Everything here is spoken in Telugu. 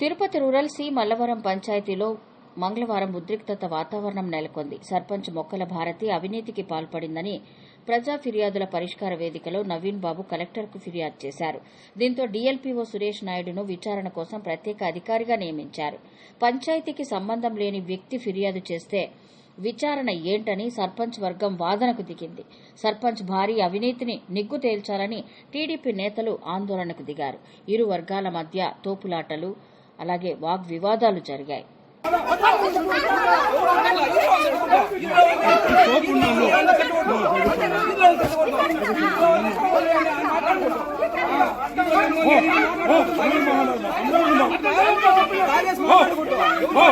తిరుపతి రూరల్ సి మల్లవరం పంచాయతీలో మంగళవారం ఉద్రిక్తత వాతావరణం నెలకొంది. సర్పంచ్ మొక్కల భారతి అవినీతికి పాల్పడిందని ప్రజా ఫిర్యాదుల పరిష్కార వేదికలో నవీన్ బాబు కలెక్టర్కు ఫిర్యాదు చేశారు. దీంతో డీఎల్పీఓ సురేష్ నాయుడును విచారణ కోసం ప్రత్యేక అధికారిగా నియమించారు. పంచాయతీకి సంబంధం లేని వ్యక్తి ఫిర్యాదు చేస్తే విచారణ ఏంటని సర్పంచ్ వర్గం వాదనకు దిగింది. సర్పంచ్ భారీ అవినీతిని నిగ్గు తేల్చాలని టీడీపీ నేతలు ఆందోళనకు దిగారు. ఇరు వర్గాల మధ్య తోపులాటలు అలాగే వాగ్వివాదాలు జరిగాయి ఓ